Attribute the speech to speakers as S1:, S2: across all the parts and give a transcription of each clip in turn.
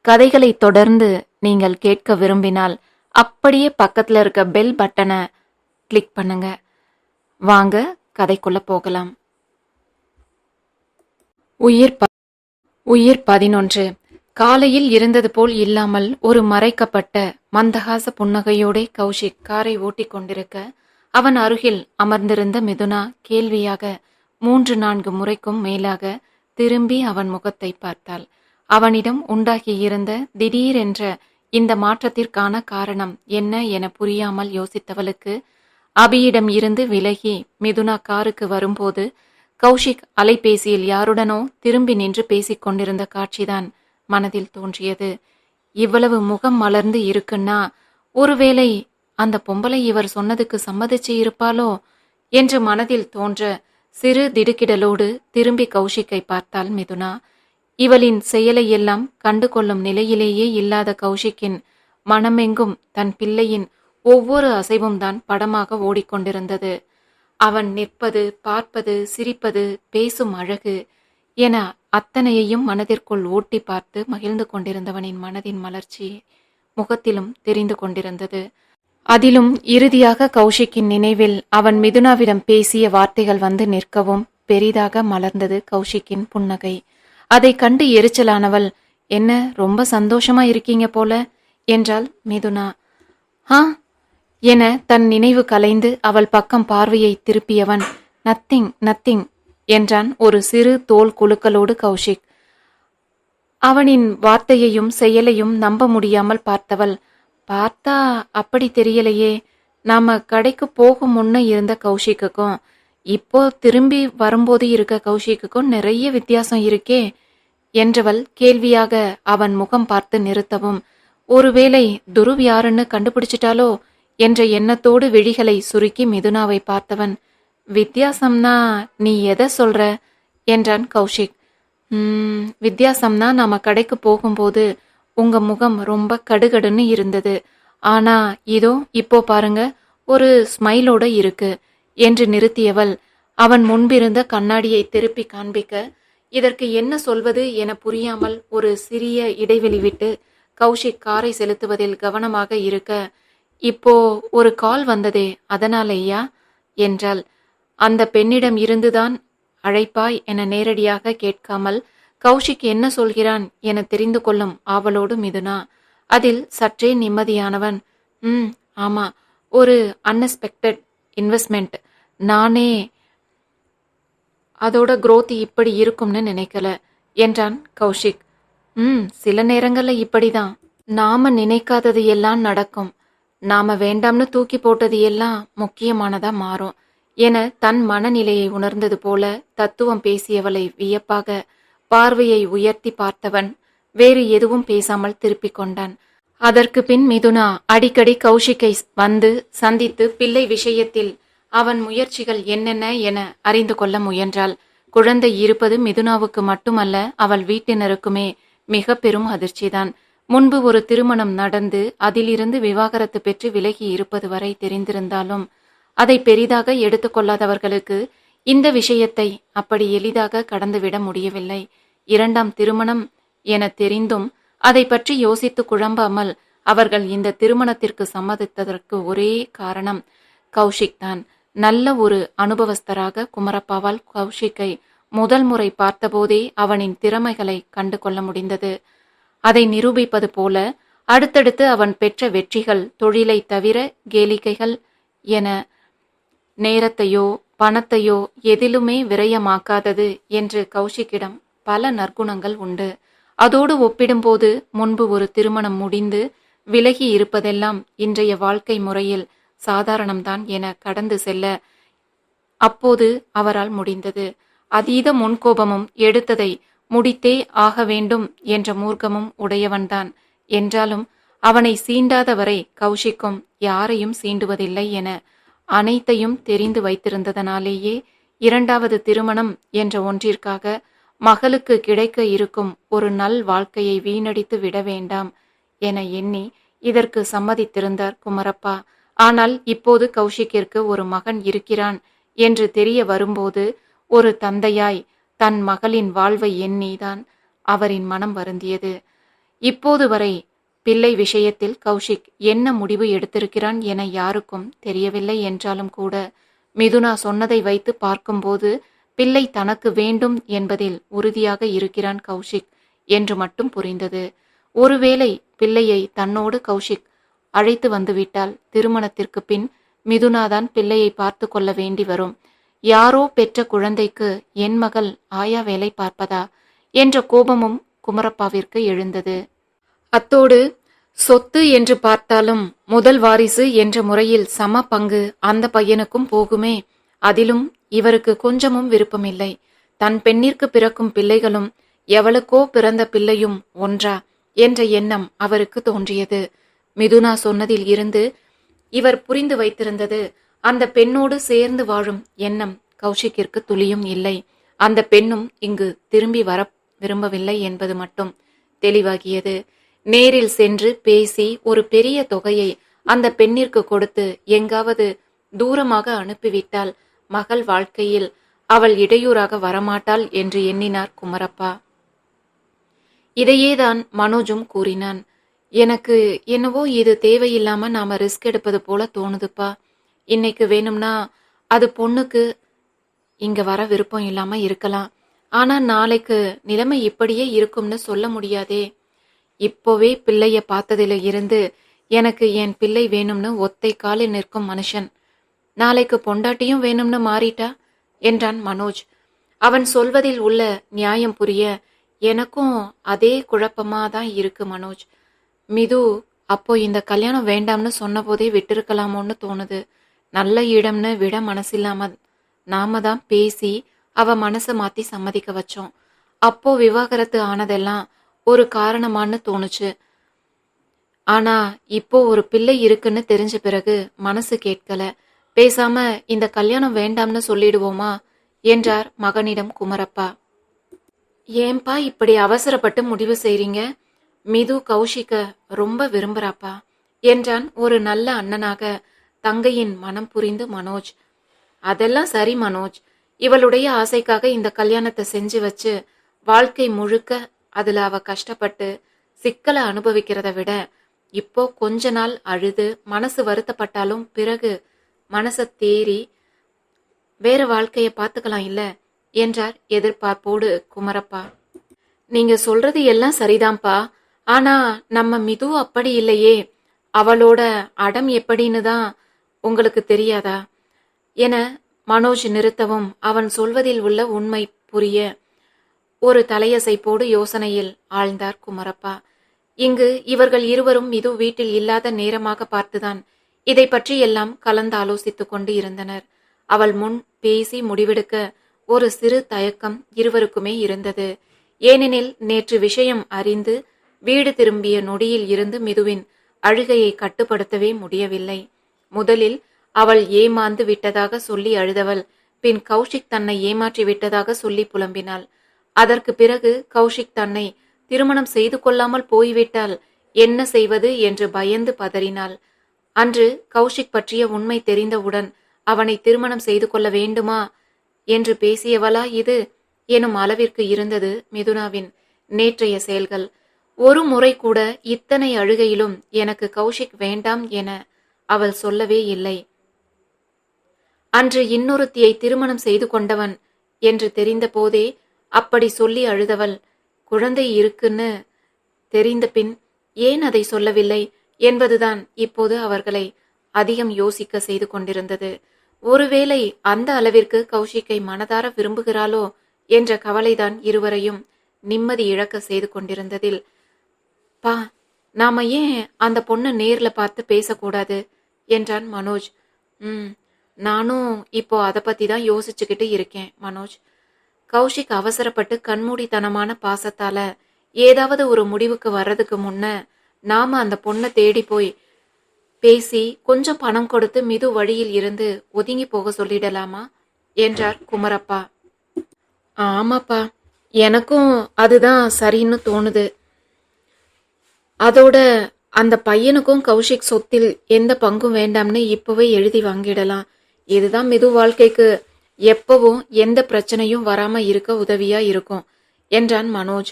S1: கதைகளை தொடர்ந்து நீங்கள் கேட்க விரும்பினால் அப்படியே பக்கத்தில் இருக்க பெல் பட்டனை கிளிக் பண்ணுங்க. வாங்க கதைக்குள்ள போகலாம். உயிர் ப- உயிர் பதினொன்று. காலையில் இருந்தது போல் இல்லாமல் ஒரு மறைக்கப்பட்ட மந்தகாச புன்னகையோடே கௌஷிக் காரை ஓட்டிக் கொண்டிருக்க அவன் அருகில் அமர்ந்திருந்த மிதுனா கேள்வியாக மூன்று நான்கு முறைக்கும் மேலாக திரும்பி அவன் முகத்தை பார்த்தாள். அவனிடம் உண்டாகியிருந்த திடீரென்ற இந்த மாற்றத்திற்கான காரணம் என்ன என புரியாமல் யோசித்தவளுக்கு அபியிடம் இருந்து விலகி மிதுனா காருக்கு வரும்போது கௌஷிக் அலைபேசியில் யாருடனோ திரும்பி நின்று பேசிக் கொண்டிருந்த காட்சிதான் மனதில் தோன்றியது. இவ்வளவு முகம் மலர்ந்து இருக்குன்னா ஒருவேளை அந்த பொம்பளை இவர் சொன்னதுக்கு சம்மதிச்சு இருப்பாளோ என்று மனதில் தோன்ற சிறு திடுக்கிடலோடு திரும்பி கௌஷிக்கை பார்த்தாள் மிதுனா. இவளின் செயலை எல்லாம் கண்டு கொள்ளும் நிலையிலேயே இல்லாத கௌஷிக்கின் மனமெங்கும் தன் பிள்ளையின் ஒவ்வொரு அசைவும் தான் படமாக ஓடிக்கொண்டிருந்தது. அவன் நிற்பது பார்ப்பது சிரிப்பது பேசும் அழகு என அத்தனையையும் மனதிற்குள் ஓட்டி பார்த்து மகிழ்ந்து கொண்டிருந்தவனின் மனதின் மலர்ச்சி முகத்திலும் தெரிந்து கொண்டிருந்தது. அதிலும் இறுதியாக கௌஷிக்கின் நினைவில் அவன் மிதுனாவிடம் பேசிய வார்த்தைகள் வந்து நிற்கவும் பெரிதாக மலர்ந்தது கௌஷிக்கின் புன்னகை. அதை கண்டு எரிச்சலானவள் என்ன ரொம்ப சந்தோஷமா இருக்கீங்க போல? என்றாள் மிதுனா. ஆ. என தன் நினைவு கலைந்து அவள் பக்கம் பார்வையை திருப்பியவன் நத்திங் நத்திங் என்றான் ஒரு சிறு தோல் குழுக்களோடு கௌஷிக். அவனின் வார்த்தையையும் செயலையும் நம்ப முடியாமல் பார்த்தவள் பார்த்தா அப்படி தெரியலையே. நாம கடைக்கு போகும் முன்ன இருந்த கௌஷிக்குக்கும் இப்போ திரும்பி வரும்போது இருக்க கௌஷிக்குக்கும் நிறைய வித்தியாசம் இருக்கே என்றவள் கேள்வியாக அவன் முகம் பார்த்து நிறுத்தவும் ஒருவேளை துருவ் யாருன்னு கண்டுபிடிச்சிட்டாலோ? என்ற எண்ணத்தோடு விழிகளை சுருக்கி மிதுனாவை பார்த்தவன் வித்தியாசம்னா நீ எதை சொல்ற? என்றான் கௌஷிக். வித்தியாசம்னா நாம கடைக்கு போகும்போது உங்க முகம் ரொம்ப கடுகடுன்னு இருந்தது. ஆனா இதோ இப்போ பாருங்க ஒரு ஸ்மைலோட இருக்கு. என்று நிறுத்தியவள் அவன் முன்பிருந்த கண்ணாடியை திருப்பி காண்பிக்க இதற்கு என்ன சொல்வது என புரியாமல் ஒரு சிறிய இடைவெளி விட்டு கௌஷிக் காரை செலுத்துவதில் கவனமாக இருக்க இப்போ ஒரு கால் வந்ததே அதனாலேயா என்றாள். அந்த பெண்ணிடம் இருந்துதான் அழைப்பாய் என நேரடியாக கேட்காமல் கௌஷிக் என்ன சொல்கிறான் என தெரிந்து கொள்ளும் ஆவலோடு மிதுனா அதில் சற்றே நிம்மதியானவன். ம் ஆமா ஒரு அன்எக்ஸ்பெக்டட் இன்வெஸ்ட்மெண்ட். நானே அதோட குரோத் இப்படி இருக்கும்னு நினைக்கல. என்றான் கௌஷிக். ம் சில நேரங்கள்ல இப்படிதான். நாம நினைக்காதது எல்லாம் நடக்கும். நாம வேண்டாம்னு தூக்கி போட்டது எல்லாம் முக்கியமானதா மாறும். என தன் மனநிலையை உணர்ந்தது போல தத்துவம் பேசியவளை வியப்பாக பார்வையை உயர்த்தி பார்த்தவன் வேறு எதுவும் பேசாமல் திருப்பிக் கொண்டான். அதற்கு பின் மிதுனா அடிக்கடி கௌஷிக்கை வந்து சந்தித்து பிள்ளை விஷயத்தில் அவன் முயற்சிகள் என்னென்ன என அறிந்து கொள்ள முயன்றாள். குழந்தை இருப்பது மிதுனாவுக்கு மட்டுமல்ல அவள் வீட்டினருக்குமே மிக பெரும் அதிர்ச்சிதான். முன்பு ஒரு திருமணம் நடந்து அதிலிருந்து விவாகரத்து பெற்று விலகி இருப்பது வரை தெரிந்திருந்தாலும் அதை பெரிதாக எடுத்துக்கொள்ளாதவர்களுக்கு இந்த விஷயத்தை அப்படி எளிதாக கடந்துவிட முடியவில்லை. இரண்டாம் திருமணம் என தெரிந்தும் அதை பற்றி யோசித்து குழம்பாமல் அவர்கள் இந்த திருமணத்திற்கு சம்மதித்ததற்கு ஒரே காரணம் கௌஷிக் தான் நல்ல ஒரு அனுபவஸ்தராக குமரப்பாவால் கௌஷிக்கை முதல் முறை பார்த்தபோதே அவனின் திறமைகளை கண்டு கொள்ள முடிந்தது. அதை நிரூபிப்பது போல அடுத்தடுத்து அவன் பெற்ற வெற்றிகள் தொழிலை தவிர கேளிக்கைகள் என நேரத்தையோ பணத்தையோ எதிலுமே விரயமாக்காதது என்று கௌஷிக்கிடம் பல நற்குணங்கள் உண்டு. அதோடு ஒப்பிடும்போது முன்பு ஒரு திருமணம் முடிந்து விலகி இருப்பதெல்லாம் இன்றைய வாழ்க்கை முறையில் சாதாரணம்தான் என கடந்து செல்ல அப்போது அவரால் முடிந்தது. அதீத முன்கோபமும் எடுத்ததை முடித்தே ஆக வேண்டும் என்ற மூர்க்கமும் உடையவன்தான். என்றாலும் அவனை சீண்டாதவரை கௌஷிக்கும் யாரையும் சீண்டுவதில்லை என அனைத்தையும் தெரிந்து வைத்திருந்ததனாலேயே இரண்டாவது திருமணம் என்ற ஒன்றிற்காக மகளுக்கு கிடைக்க இருக்கும் ஒரு நல் வாழ்க்கையை வீணடித்து விட வேண்டாம் என எண்ணி இதற்கு சம்மதித்திருந்தார் குமரப்பா. ஆனால் இப்போது கௌஷிக்கிற்கு ஒரு மகன் இருக்கிறான் என்று தெரிய வரும்போது ஒரு தந்தையாய் தன் மகளின் வாழ்வை எண்ணிதான் அவரின் மனம் வருந்தியது. இப்போது வரை பிள்ளை விஷயத்தில் கௌஷிக் என்ன முடிவு எடுத்திருக்கிறான் என யாருக்கும் தெரியவில்லை என்றாலும் கூட மிதுனா சொன்னதை வைத்து பார்க்கும்போது பிள்ளை தனக்கு வேண்டும் என்பதில் உறுதியாக இருக்கிறான் கௌஷிக் என்று மட்டும் புரிந்தது. ஒருவேளை பிள்ளையை தன்னோடு கௌஷிக் அழைத்து வந்துவிட்டால் திருமணத்திற்கு பின் மிதுனாதான் பிள்ளையை பார்த்து கொள்ள வேண்டி வரும். யாரோ பெற்ற குழந்தைக்கு என் மகள் ஆயா வேலை பார்ப்பதா? என்ற கோபமும் குமரப்பாவிற்கு எழுந்தது. அத்தோடு சொத்து என்று பார்த்தாலும் முதல் வாரிசு என்ற முறையில் சம பங்கு அந்த பையனுக்கும் போகுமே. அதிலும் இவருக்கு கொஞ்சமும் விருப்பமில்லை. தன் பெண்ணிற்கு பிறக்கும் பிள்ளைகளும் எவளுக்கோ பிறந்த பிள்ளையும் ஒன்றா என்ற எண்ணம் அவருக்கு தோன்றியது. மிதுனா சொன்னதில் இருந்து இவர் புரிந்து வைத்திருந்தது அந்த பெண்ணோடு சேர்ந்து வாழும் எண்ணம் கௌஷிக்கிற்கு துளியும் இல்லை. அந்த பெண்ணும் இங்கு திரும்பி வர விரும்பவில்லை என்பது மட்டும் தெளிவாகியது. நேரில் சென்று பேசி ஒரு பெரிய தொகையை அந்த பெண்ணிற்கு கொடுத்து எங்காவது தூரமாக அனுப்பிவிட்டால் மகள் வாழ்க்கையில் அவள் இடையூறாக வரமாட்டாள் என்று எண்ணினார் குமரப்பா. இதையேதான் மனோஜும் கூறினான். எனக்கு என்னவோ இது தேவையில்லாம நாம ரிஸ்க் எடுப்பது போல தோணுதுப்பா. இன்னைக்கு வேணும்னா அது பொண்ணுக்கு இங்க வர விருப்பம் இல்லாம இருக்கலாம். ஆனா நாளைக்கு நிலைமை இப்படியே இருக்கும்னு சொல்ல முடியாதே. இப்போவே பிள்ளைய பார்த்ததில இருந்து எனக்கு என் பிள்ளை வேணும்னு ஒத்தை காலில் நிற்கும் மனுஷன். நாளைக்கு பொண்டாட்டியும் வேணும்னு மாறிட்டா? என்றான் மனோஜ். அவன் சொல்வதில் உள்ள நியாயம் புரிய எனக்கும் அதே குழப்பமா தான் இருக்கு மனோஜ். மிது அப்போ இந்த கல்யாணம் வேண்டாம்னு சொன்னபோதே விட்டிருக்கலாமோன்னு தோணுது. நல்ல இடம்னு விட மனசில்லாம நாம தான் பேசி அவ மனசை மாத்தி சம்மதிக்க வச்சோம். அப்போ விவாகரத்து ஆனதெல்லாம் ஒரு காரணமான்னு தோணுச்சு. ஆனா இப்போ ஒரு பிள்ளை இருக்குன்னு தெரிஞ்ச பிறகு மனசு கேட்கல. பேசாம இந்த கல்யாணம் வேண்டாம்னு சொல்லிடுவோமா? என்றார் மகனிடம் குமரப்பா. ஏன்பா இப்படி அவசரப்பட்டு முடிவு செய்றீங்க? மிது கௌஷிக்க ரொம்ப விரும்புறாப்பா? என்றான் ஒரு நல்ல அண்ணனாக தங்கையின் மனம் புரிந்து மனோஜ். அதெல்லாம் சரி மனோஜ். இவளுடைய ஆசைக்காக இந்த கல்யாணத்தை செஞ்சு வச்சு வாழ்க்கை முழுக்க அதுல அவ கஷ்டப்பட்டு சிக்கலை அனுபவிக்கிறத விட இப்போ கொஞ்ச நாள் அழுது மனசு வருத்தப்பட்டாலும் பிறகு மனசை தேறி வேற வாழ்க்கையை பார்த்துக்கலாம் இல்ல? என்றார் எதிர்பார்ப்போடு குமரப்பா. நீங்க சொல்றது எல்லாம் சரிதான்ப்பா. ஆனா நம்ம மிது அப்படி இல்லையே. அவளோட அடம் எப்படின்னு தான் உங்களுக்கு தெரியாதா? என மனோஜ் நிறுத்தவும் அவன் சொல்வதில் உள்ள உண்மை புரிய ஒரு தலையசைப்போடு யோசனையில் ஆழ்ந்தார் குமரப்பா. இங்கு இவர்கள் இருவரும் மிது வீட்டில் இல்லாத நேரமாக பார்த்துதான் இதை பற்றி எல்லாம் கலந்தாலோசித்துக் கொண்டு இருந்தனர். அவள் முன் பேசி முடிவெடுக்க ஒரு சிறு தயக்கம் இருவருக்குமே இருந்தது. ஏனெனில் நேற்று விஷயம் அறிந்து வீடு திரும்பிய நொடியில் இருந்து மிதுவின் அழுகையை கட்டுப்படுத்தவே முடியவில்லை. முதலில் அவள் ஏமாந்து விட்டதாக சொல்லி அழுதவள் பின் கௌஷிக் தன்னை ஏமாற்றி விட்டதாக சொல்லி புலம்பினாள். அதற்கு பிறகு கௌஷிக் தன்னை திருமணம் செய்து கொள்ளாமல் போய்விட்டால் என்ன செய்வது என்று பயந்து பதறினாள். அன்று கௌஷிக் பற்றிய உண்மை தெரிந்தவுடன் அவனை திருமணம் செய்து கொள்ள வேண்டுமா என்று பேசியவளா இது? எனும் அளவிற்கு இருந்தது மிதுனாவின் நேற்றைய செயல்கள். ஒரு முறை கூட இத்தனை அழுகையிலும் எனக்கு கௌஷிக் வேண்டாம் என அவள் சொல்லவே இல்லை. அன்று இன்னொருத்தியை திருமணம் செய்து கொண்டவன் என்று தெரிந்த போதே அப்படி சொல்லி அழுதவள் குழந்தை இருக்குன்னு தெரிந்த பின் ஏன் அதை சொல்லவில்லை? என்பதுதான் இப்போது அவர்களை அதிகம் யோசிக்க செய்து கொண்டிருந்தது. ஒருவேளை அந்த அளவிற்கு கௌஷிக்கை மனதார விரும்புகிறாளோ? என்ற கவலைதான் இருவரையும் நிம்மதி இழக்க செய்து கொண்டிருந்ததில் பா நாம ஏன் அந்த பொண்ணை நேர்ல பார்த்து பேசக்கூடாது? என்றான் மனோஜ். ம் நானும் இப்போ அதை பத்தி தான் யோசிச்சுக்கிட்டு இருக்கேன் மனோஜ். கௌஷிக் அவசரப்பட்டு கண்மூடித்தனமான பாசத்தால ஏதாவது ஒரு முடிவுக்கு வர்றதுக்கு முன்ன நாம அந்த பொண்ணை தேடி போய் பேசி கொஞ்சம் பணம் கொடுத்து மிது வழியில் இருந்து ஒதுங்கி போக சொல்லிடலாமா? என்றார் குமரப்பா. ஆமாப்பா எனக்கும் அதுதான் சரின்னு தோணுது. அதோட அந்த பையனுக்கும் கௌஷிக் சொத்தில் எந்த பங்கும் வேண்டாம்னு இப்பவே எழுதி வாங்கிடலாம். இதுதான் மிது வாழ்க்கைக்கு எப்பவும் எந்த பிரச்சனையும் வராம இருக்க உதவியா இருக்கும் என்றான் மனோஜ்.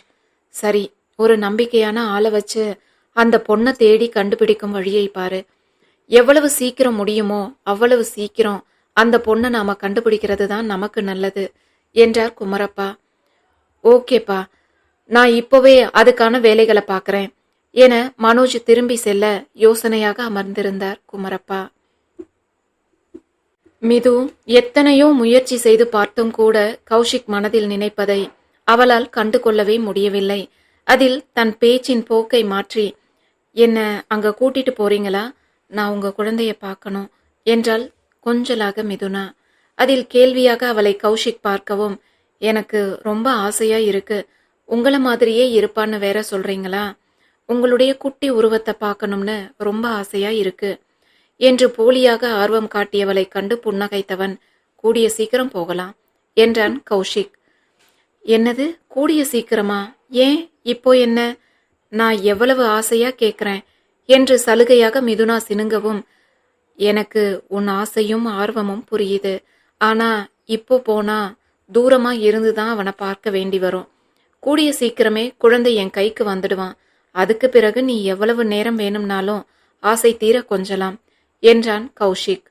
S1: சரி ஒரு நம்பிக்கையான ஆளை வச்சு அந்த பொண்ணை தேடி கண்டுபிடிக்கும் வழியை பாரு. எவ்வளவு சீக்கிரம் முடியுமோ அவ்வளவு சீக்கிரம் அந்த பொண்ணை நாம கண்டுபிடிக்கிறது தான் நமக்கு நல்லது என்றார் குமரப்பா. ஓகேப்பா நான் இப்போவே அதுக்கான வேலைகளை பார்க்குறேன் என மனோஜ் திரும்பி செல்ல யோசனையாக அமர்ந்திருந்தார் குமரப்பா. மிது எத்தனையோ முயற்சி செய்து பார்த்தும் கூட கௌஷிக் மனதில் நினைப்பதை அவளால் கண்டு கொள்ளவே முடியவில்லை. அதில் தன் பேச்சின் போக்கை மாற்றி என்ன அங்க கூட்டிட்டு போறீங்களா? நான் உங்க குழந்தைய பார்க்கணும் என்றால் கொஞ்சலாக மிதுனா. அதில் கேள்வியாக அவளை கௌஷிக் பார்க்கவும் எனக்கு ரொம்ப ஆசையா இருக்கு. உங்களை மாதிரியே இருப்பான்னு வேற சொல்றீங்களா? உங்களுடைய குட்டி உருவத்தை பார்க்கணும்னு ரொம்ப ஆசையா இருக்கு. என்று போலியாக ஆர்வம் காட்டியவளை கண்டு புன்னகைத்தவன் கூடிய சீக்கிரம் போகலாம் என்றான் கௌஷிக். என்னது? கூடிய சீக்கிரமா? ஏன்? இப்போ என்ன? நான் எவ்வளவு ஆசையா கேட்குறேன் என்று சலுகையாக மிதுனா சினுங்கவும் எனக்கு உன் ஆசையும் ஆர்வமும் புரியுது. ஆனா இப்போ போனா தூரமா இருந்துதான் அவனை பார்க்க வேண்டி வரும். கூடிய சீக்கிரமே குழந்தை என் கைக்கு வந்துடுவான். அதுக்கு பிறகு நீ எவ்வளவு நேரம் வேணும்னாலும் ஆசை தீர கொஞ்சலாம் என்றான் கௌஷிக்.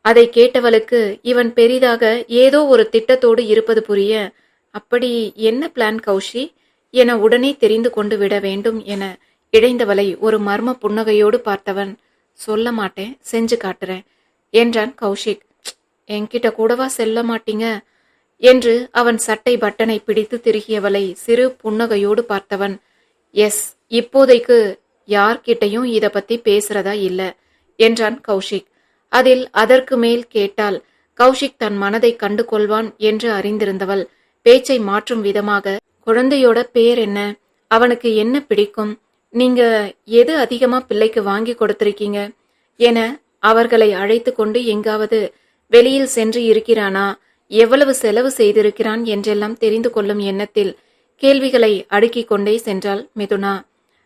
S1: அதை கேட்டவளுக்கு இவன் பெரிதாக ஏதோ ஒரு திட்டத்தோடு இருப்பது புரிய அப்படி என்ன பிளான் கௌஷி? என உடனே தெரிந்து கொண்டு விட வேண்டும் என இழைந்தவளை ஒரு மர்ம புன்னகையோடு பார்த்தவன் சொல்ல மாட்டேன் செஞ்சு காட்டுறேன் என்றான் கௌஷிக். என்கிட்ட கூடவா செல்ல மாட்டீங்க? என்று அவன் சட்டை பட்டனை பிடித்து திருகியவளை சிறு புன்னகையோடு பார்த்தவன் எஸ் இப்போதைக்கு யார்கிட்டயும் இத பத்தி பேசுறதா இல்ல என்றான் கௌஷிக். அதில் அதற்கு மேல் கேட்டால் கௌஷிக் தன் மனதை கண்டு கொள்வான் என்று அறிந்திருந்தவள் பேச்சை மாற்றும் விதமாக குழந்தையோட பேர் என்ன அவனுக்கு என்ன பிடிக்கும் நீங்க எது அதிகமா பிள்ளைக்கு வாங்கி கொடுத்திருக்கீங்க என அவர்களை அழைத்து கொண்டு எங்காவது வெளியில் சென்று இருக்கிறானா எவ்வளவு செலவு செய்திருக்கிறான் என்றெல்லாம் தெரிந்து கொள்ளும் எண்ணத்தில் கேள்விகளை அடுக்கிக் கொண்டே சென்றாள் மிதுனா.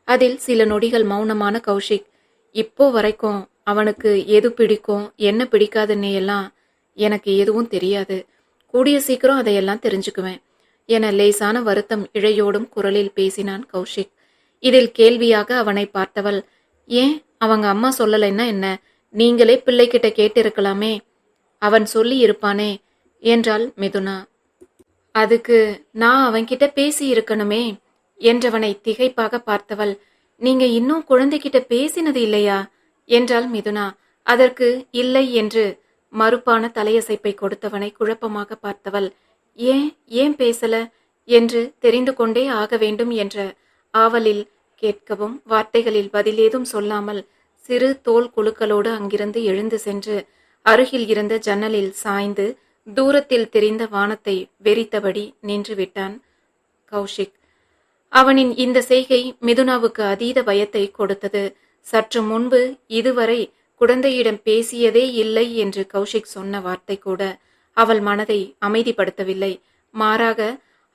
S1: அதில் சில நொடிகள் மௌனமான கௌஷிக். இப்போ வரைக்கும் அவனுக்கு எது பிடிக்கும் என்ன பிடிக்காதுன்னு எல்லாம் எனக்கு எதுவும் தெரியாது. கூடிய சீக்கிரம் அதையெல்லாம் தெரிஞ்சுக்குவேன் என லேசான வருத்தம் இழையோடும் குரலில் பேசினான் கௌஷிக். இதில் கேள்வியாக அவனை பார்த்தவள் ஏன்? அவங்க அம்மா சொல்லலைன்னா என்ன? நீங்களே பிள்ளைகிட்ட கேட்டிருக்கலாமே? அவன் சொல்லி இருப்பானே என்றாள் மிதுனா. அதுக்கு நான் அவன்கிட்ட பேசி இருக்கணுமே என்றவனை திகைப்பாக பார்த்தவள் நீங்க இன்னும் குழந்தைகிட்ட பேசினது இல்லையா? என்றாள் மிதுனா. அதற்கு இல்லை என்று மறுப்பான தலையசைப்பை கொடுத்தவனை குழப்பமாக பார்த்தவள் ஏன் ஏன் பேசல? என்று தெரிந்து கொண்டே ஆக வேண்டும் என்ற ஆவலில் கேட்கவும் வார்த்தைகளில் பதிலேதும் சொல்லாமல் சிறு தோல் குழுக்களோடு அங்கிருந்து எழுந்து சென்று அருகில் இருந்த ஜன்னலில் சாய்ந்து தூரத்தில் தெரிந்த வானத்தை வெறித்தபடி நின்று விட்டான் கௌஷிக். அவனின் இந்த செய்கை மிதுனாவுக்கு அதீத பயத்தை கொடுத்தது. சற்று முன்பு இதுவரை குழந்தையிடம் பேசியதே இல்லை என்று கௌஷிக் சொன்ன வார்த்தை கூட அவள் மனதை அமைதிப்படுத்தவில்லை. மாறாக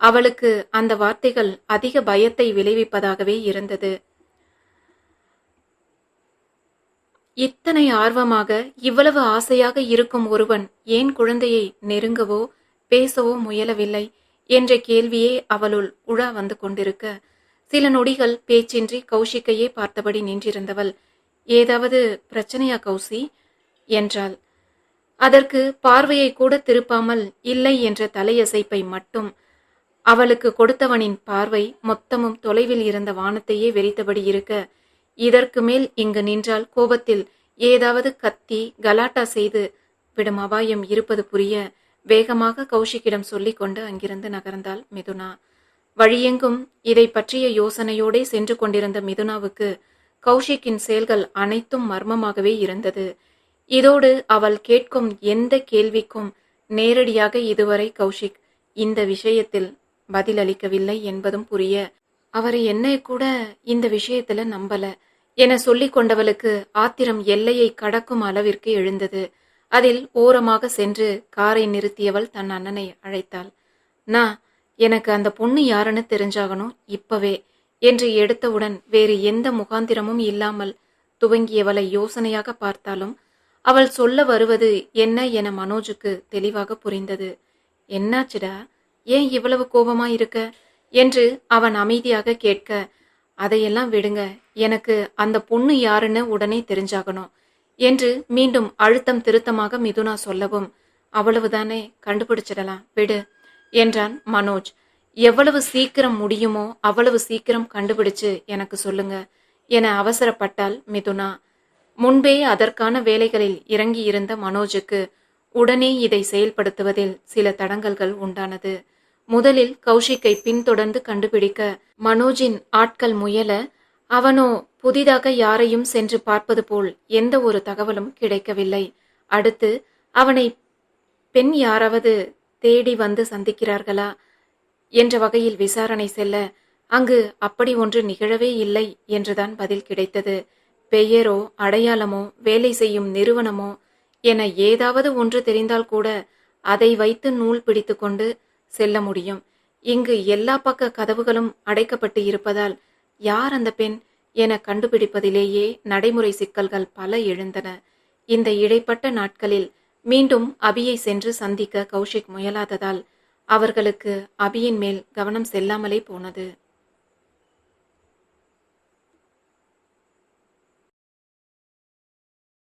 S1: அவளுக்கு அந்த வார்த்தைகள் அதிக பயத்தை விளைவிப்பதாகவே இருந்தது. இத்தனை ஆர்வமாக இவ்வளவு ஆசையாக இருக்கும் ஒருவன் ஏன் குழந்தையை நெருங்கவோ பேசவோ முயலவில்லை என்ற கேள்வியே அவளுள் உழா வந்து கொண்டிருக்க. சில நொடிகள் பேச்சின்றி கௌஷிக்கையே பார்த்தபடி நின்றிருந்தவள். ஏதாவது பிரச்சனையா கௌசி? என்றாள். அதற்கு பார்வையை கூட திருப்பாமல் இல்லை என்ற தலையசைப்பை மட்டும். அவளுக்கு கொடுத்தவனின் பார்வை மொத்தமும் தொலைவில் இருந்த வானத்தையே வெறித்தபடி இருக்க. இதற்கு மேல் இங்கு நின்றால் கோபத்தில் ஏதாவது கத்தி கலாட்டா செய்து விடும் அபாயம் இருப்பது புரிய வேகமாக கௌஷிக்கிடம் சொல்லிக்கொண்டு அங்கிருந்து நகர்ந்தாள் மிதுனா. வழியெங்கும் இதை பற்றிய யோசனையோடே சென்று கொண்டிருந்த மிதுனாவுக்கு கௌஷிக்கின் செயல்கள் அனைத்தும் மர்மமாகவே இருந்தது. இதோடு அவள் கேட்கும் எந்த கேள்விக்கும் நேரடியாக இதுவரை கௌஷிக் இந்த விஷயத்தில் பதிலளிக்கவில்லை என்பதும் புரிய அவர் என்னை கூட இந்த விஷயத்துல நம்பல என சொல்லிக் கொண்டவளுக்கு ஆத்திரம் எல்லையை கடக்கும் அளவிற்கு எழுந்தது. அதில் ஓரமாக சென்று காரை நிறுத்தியவள் தன் அண்ணனை அழைத்தாள். நான் எனக்கு அந்த பொண்ணு யாருன்னு தெரிஞ்சாகணும்? இப்பவே என்று எடுத்தவுடன் வேறு எந்த முகாந்திரமும் இல்லாமல் துவங்கியவளை யோசனையாக பார்த்தாலும் அவள் சொல்ல வருவது என்ன என மனோஜுக்கு தெளிவாக புரிந்தது. என்னாச்சுடா? ஏன் இவ்வளவு கோபமா இருக்க? என்று அவன் அமைதியாக கேட்க அதையெல்லாம் விடுங்க. எனக்கு அந்த பொண்ணு யாருன்னு உடனே தெரிஞ்சாகணும் என்று மீண்டும் அழுத்தம் திருத்தமாக மிதுனா சொல்லவும் அவ்வளவுதானே கண்டுபிடிச்சிடலாம் விடு என்றான் மனோஜ். எவ்வளவு சீக்கிரம் முடியுமோ அவ்வளவு சீக்கிரம் கண்டுபிடிச்சு எனக்கு சொல்லுங்க என அவசரப்பட்டால் மிதுனா. முன்பே அதற்கான வேலைகளில் இறங்கியிருந்த மனோஜுக்கு உடனே இதை செயல்படுத்துவதில் சில தடங்கல்கள் உண்டானது. முதலில் கௌஷிக்கை பின்தொடர்ந்து கண்டுபிடிக்க மனோஜின் ஆட்கள் முயல அவனோ புதிதாக யாரையும் சென்று பார்ப்பது போல் எந்த ஒரு தகவலும் கிடைக்கவில்லை. அடுத்து அவனை பெண் யாராவது தேடி வந்து சந்திக்கிறார்களா என்ற வகையில் விசாரணை செல்ல அங்கு அப்படி ஒன்று நிகழவே இல்லை என்றுதான் பதில் கிடைத்தது. பெயரோ அடையாளமோ வேலை செய்யும் நிறுவனமோ என ஏதாவது ஒன்று தெரிந்தால் கூட அதை வைத்து நூல் பிடித்துக்கொண்டு செல்ல முடியும். இங்கு எல்லா பக்க கதவுகளும் அடைக்கப்பட்டு இருப்பதால் யார் அந்த பெண் என கண்டுபிடிப்பதிலேயே நடைமுறை சிக்கல்கள் பல எழுந்தன. இந்த இடைப்பட்ட நாட்களில் மீண்டும் அபியை சென்று சந்திக்க கௌஷிக் முயலாததால் அவர்களுக்கு அபியின் மேல் கவனம் செல்லாமலே போனது.